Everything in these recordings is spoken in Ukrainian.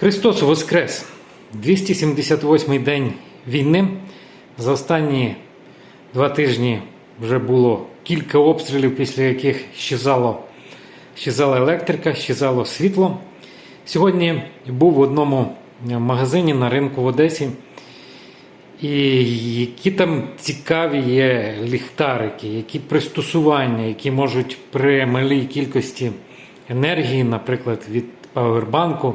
Христос Воскрес! 278-й день війни. За останні два тижні вже було кілька обстрілів, після яких щезало, щезала електрика, щезало світло. Сьогодні був в одному магазині на ринку в Одесі. І які там цікаві є ліхтарики, які пристосування, які можуть при малій кількості енергії, наприклад, від павербанку,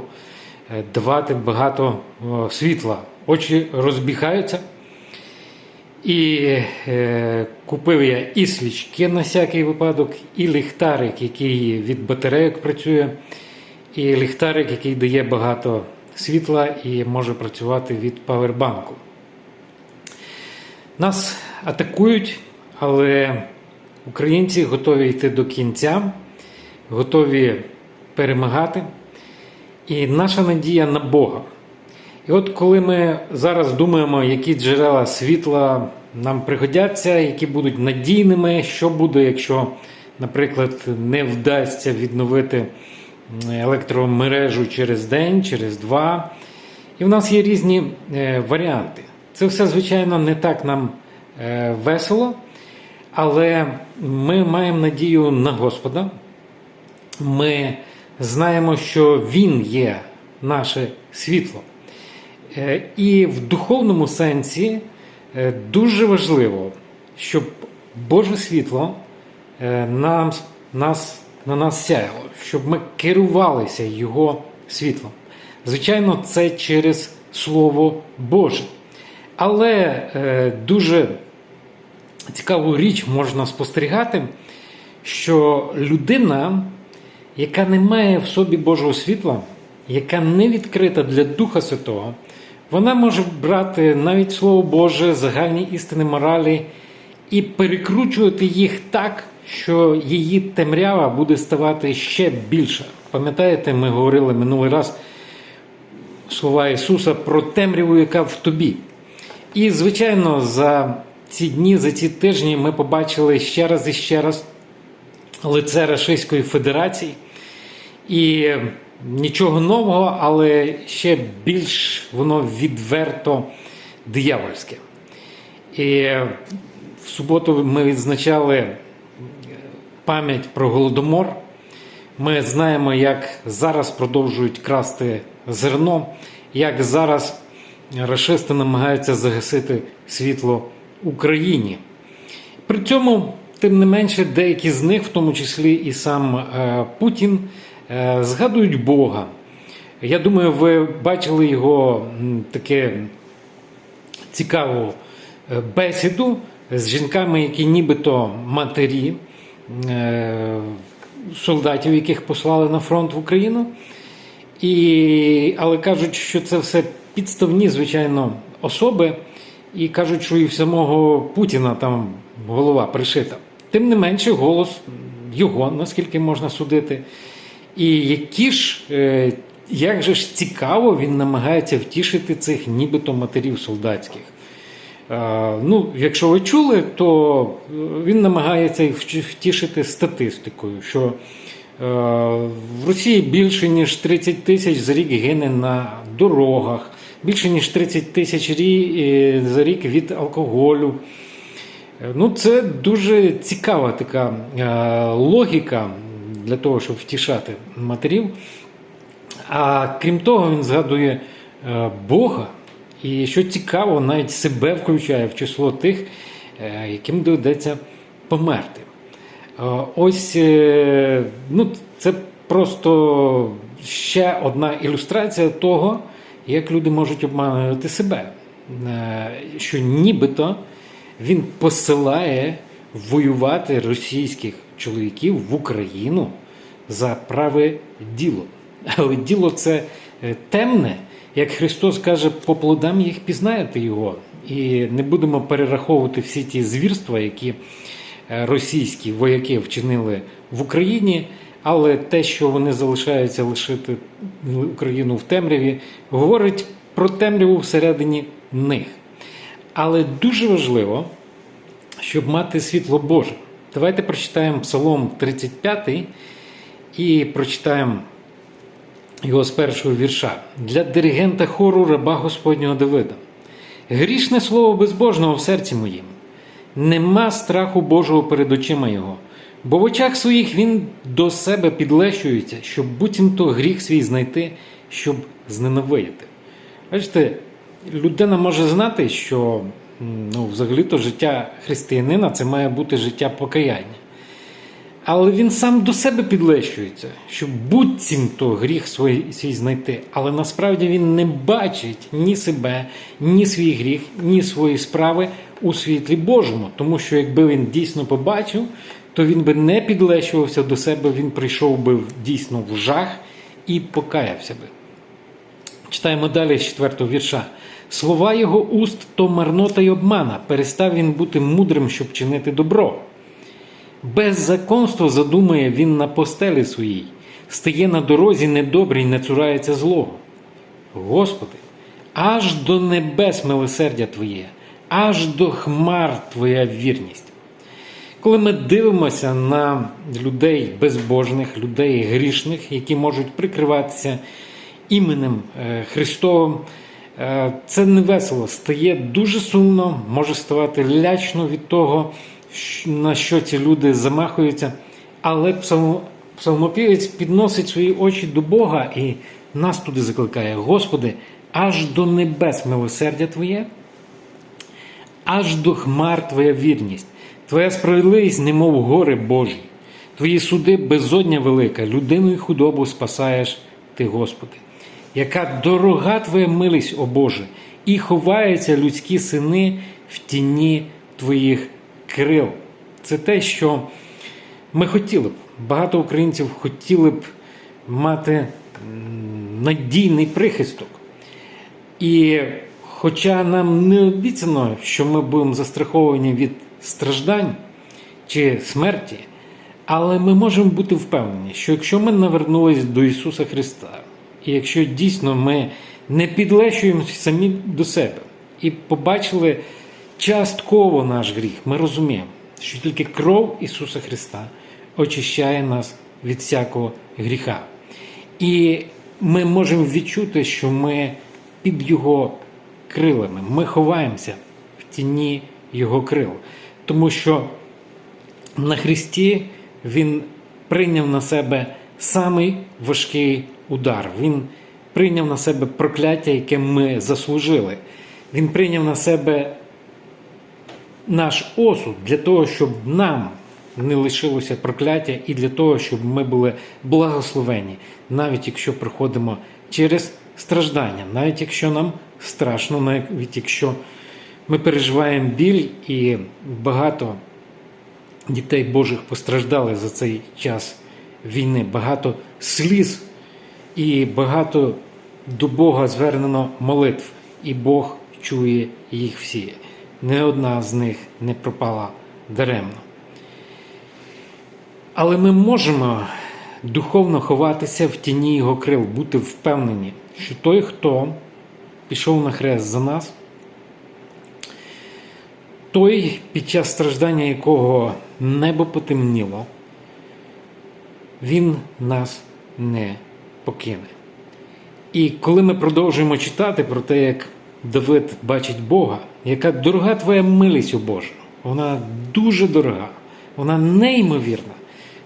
давати багато світла. Очі розбігаються. І е, купив я і свічки на всякий випадок, і ліхтарик, який від батарейок працює, і ліхтарик, який дає багато світла і може працювати від павербанку. Нас атакують, але українці готові йти до кінця, готові перемагати. І наша надія на Бога. І от коли ми зараз думаємо, які джерела світла нам пригодяться, які будуть надійними, що буде, якщо, наприклад, не вдасться відновити електромережу через день, через два. І в нас є різні е, варіанти. Це все, звичайно, не так нам е, весело, але ми маємо надію на Господа. Ми знаємо, що Він є наше світло. Е, І в духовному сенсі е, дуже важливо, щоб Боже світло е, нам, нас, на нас сяяло, щоб ми керувалися Його світлом. Звичайно, це через Слово Боже. Але дуже цікаву річ можна спостерігати, що людина, яка не має в собі Божого світла, яка не відкрита для Духа Святого, вона може брати навіть Слово Боже, загальні істини моралі і перекручувати їх так, що її темрява буде ставати ще більше. Пам'ятаєте, ми говорили минулий раз слова Ісуса про темряву, яка в тобі. І, звичайно, за ці дні, за ці тижні ми побачили ще раз і ще раз лице Російської Федерації. І нічого нового, але ще більш воно відверто диявольське. І в суботу ми відзначали пам'ять про Голодомор. Ми знаємо, як зараз продовжують красти зерно, як зараз рашисти намагаються загасити світло Україні. При цьому, тим не менше, деякі з них, в тому числі і сам е, Путін, е, згадують Бога. Я думаю, ви бачили його таке цікаву е, бесіду з жінками, які нібито матері солдатів, яких послали на фронт в Україну. І, але кажуть, що це все підставні, звичайно, особи, і кажуть, що і в самого Путіна там голова пришита. Тим не менше, голос його, наскільки можна судити. І які ж, е, як же ж цікаво, він намагається втішити цих нібито матерів солдатських. Е, Ну, якщо ви чули, то він намагається їх втішити статистикою, що е, в Росії більше ніж 30 тисяч за рік гине на дорогах, більше ніж 30 тисяч е, за рік від алкоголю. Ну, це дуже цікава така е, логіка для того, щоб втішати матерів. А крім того, він згадує е, Бога. І що цікаво, навіть себе включає в число тих, е, яким доведеться померти. Ось ну, це просто ще одна ілюстрація того, як люди можуть обманювати себе. Що нібито він посилає воювати російських чоловіків в Україну за праве діло. Але діло це е, темне, як Христос каже, по плодам їх пізнаєте його. І не будемо перераховувати всі ті звірства, які е, російські вояки вчинили в Україні. Але те, що вони залишаються лишити Україну в темряві, говорить про темряву всередині них. Але дуже важливо, щоб мати світло Боже. Давайте прочитаємо Псалом 35 і прочитаємо його з першого вірша для диригента хору раба Господнього Давида. Грішне слово безбожного в серці моїм, нема страху Божого перед очима його, бо в очах своїх він до себе підлещується, щоб буцімто гріх свій знайти, щоб зненавидіти. Бачите, людина може знати, що ну, взагалі-то життя християнина це має бути життя покаяння. Але він сам до себе підлещується, щоб буцімто гріх свій, свій знайти. Але насправді він не бачить ні себе, ні свій гріх, ні свої справи у світлі Божому. Тому що якби він дійсно побачив, то він би не підлещувався до себе, він прийшов би дійсно в жах і покаявся би. Читаємо далі з четвертого вірша. Слова його уст то марнота й обмана. Перестав він бути мудрим, щоб чинити добро. Беззаконство задумує він на постелі своїй, стає на дорозі недобрий, не цурається злого. Господи, аж до небес милосердя Твоє, аж до хмар Твоя вірність. Коли ми дивимося на людей безбожних, людей грішних, які можуть прикриватися іменем е, Христовим, е, це не весело, стає дуже сумно, може ставати лячно від того, на що ці люди замахуються. Але псалмо- псалмопівець підносить свої очі до Бога і нас туди закликає: Господи, аж до небес милосердя Твоє, аж до хмар Твоя вірність, Твоя справедливість, немов гори Божі, Твої суди безодня велика, людину і худобу спасаєш Ти, Господи. Яка дорога Твоя милість, о Боже, і ховаються людські сини в тіні Твоїх крил. Це те, що ми хотіли б. Багато українців хотіли б мати надійний прихисток. І хоча нам не обіцяно, що ми будемо застраховані від страждань чи смерті, але ми можемо бути впевнені, що якщо ми навернулись до Ісуса Христа, і якщо дійсно ми не підлещуємося самі до себе і побачили частково наш гріх, ми розуміємо, що тільки кров Ісуса Христа очищає нас від всякого гріха. І ми можемо відчути, що ми під Його крилами, ми ховаємося в тіні Його крил. Тому що на Христі Він прийняв на себе самий важкий удар. Він прийняв на себе прокляття, яке ми заслужили. Він прийняв на себе наш осуд для того, щоб нам не лишилося прокляття, і для того, щоб ми були благословені, навіть якщо проходимо через страждання, навіть якщо нам страшно, навіть якщо ми переживаємо біль і багато дітей Божих постраждали за цей час війни, багато сліз і багато до Бога звернено молитв, і Бог чує їх всі. Не одна з них не пропала даремно. Але ми можемо духовно ховатися в тіні його крил, бути впевнені, що той, хто пішов на хрест за нас, той, під час страждання якого небо потемніло, він нас не покине. І коли ми продовжуємо читати про те, як Давид бачить Бога, яка дорога твоя милість у Божа, вона дуже дорога, вона неймовірна,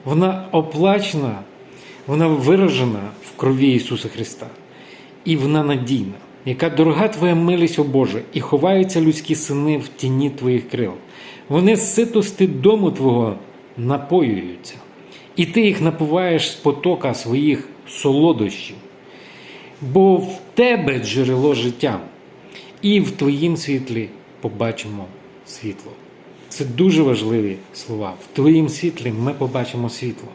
вона оплачена, вона виражена в крові Ісуса Христа. І вона надійна, яка дорога твоя милість, о Боже, і ховаються людські сини в тіні твоїх крил. Вони з ситости дому Твого напоюються, і ти їх напуваєш з потока своїх солодощів. Бо в тебе джерело життя, і в твоїм світлі побачимо світло. Це дуже важливі слова. В твоїм світлі ми побачимо світло.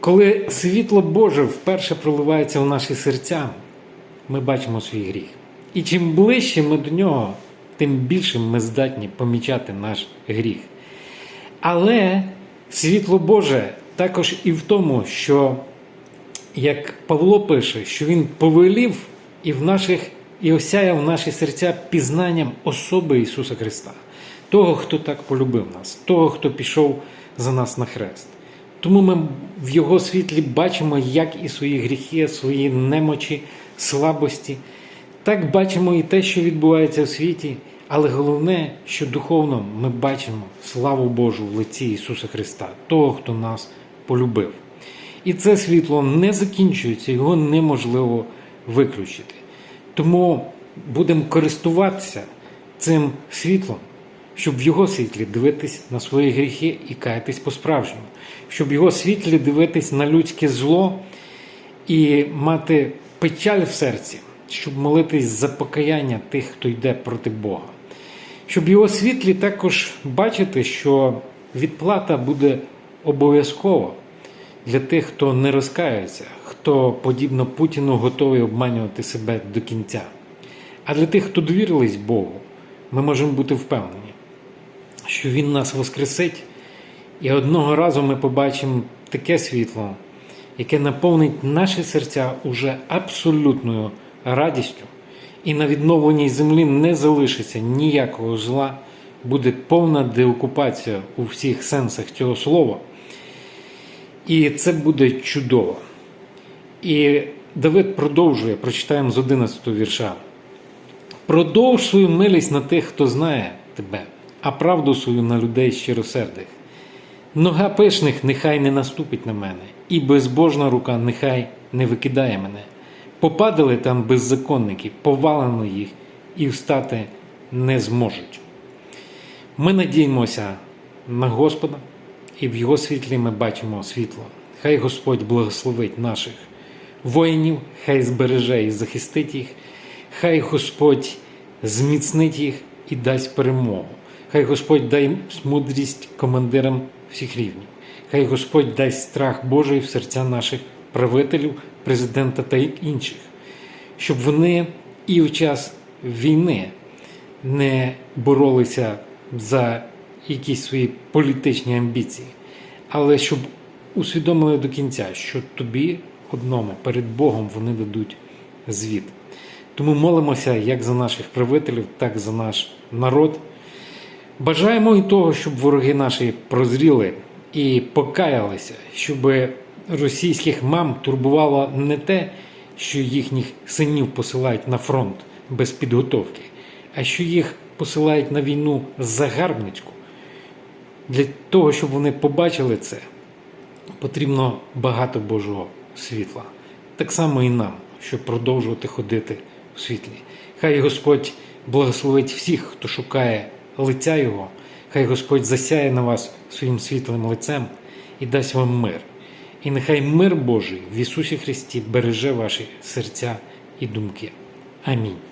Коли світло Боже вперше проливається в наші серця, ми бачимо свій гріх. І чим ближче ми до нього, тим більше ми здатні помічати наш гріх. Але світло Боже також і в тому, що, як Павло пише, що Він повелів і в наших, і осяяв наші серця пізнанням особи Ісуса Христа, того, хто так полюбив нас, того, хто пішов за нас на хрест, Тому ми в Його світлі бачимо як і свої гріхи, свої немочі, слабості. Так бачимо і те, що відбувається в світі, але головне, що духовно ми бачимо славу Божу в лиці Ісуса Христа, того, хто нас полюбив. І це світло не закінчується, його неможливо виключити. Тому будемо користуватися цим світлом, щоб в його світлі дивитись на свої гріхи і каятись по-справжньому, щоб в його світлі дивитись на людське зло і мати печаль в серці, щоб молитись за покаяння тих, хто йде проти Бога. Щоб в його світлі також бачити, що відплата буде обов'язкова для тих, хто не розкаюється, хто, подібно Путіну, готовий обманювати себе до кінця. А для тих, хто довірились Богу, ми можемо бути впевнені, що Він нас воскресить, і одного разу ми побачимо таке світло, яке наповнить наші серця уже абсолютною радістю, і на відновленій землі не залишиться ніякого зла, буде повна деокупація у всіх сенсах цього слова. І це буде чудово. І Давид продовжує, прочитаємо з 11 вірша. Продовж свою милість на тих, хто знає тебе, а правду свою на людей щиросердих. Нога пишних нехай не наступить на мене, і безбожна рука нехай не викидає мене. Попадали там беззаконники, повалено їх, і встати не зможуть. Ми надіємося на Господа, і в Його світлі ми бачимо світло. Хай Господь благословить наших воїнів, хай збереже і захистить їх, хай Господь зміцнить їх і дасть перемогу. Хай Господь дай мудрість командирам всіх рівнів. Хай Господь дасть страх Божий в серця наших правителів, президента та інших, щоб вони і в час війни не боролися за якісь свої політичні амбіції, але щоб усвідомили до кінця, що тобі одному перед Богом вони дадуть звіт. Тому молимося як за наших правителів, так і за наш народ. Бажаємо і того, щоб вороги наші прозріли і покаялися, щоб російських мам турбувало не те, що їхніх синів посилають на фронт без підготовки, а що їх посилають на війну загарбницьку. Для того, щоб вони побачили це, потрібно багато Божого світла. Так само і нам, щоб продовжувати ходити у світлі. Хай Господь благословить всіх, хто шукає лиця Його, хай Господь засяє на вас своїм світлим лицем і дасть вам мир. І нехай мир Божий в Ісусі Христі береже ваші серця і думки. Амінь.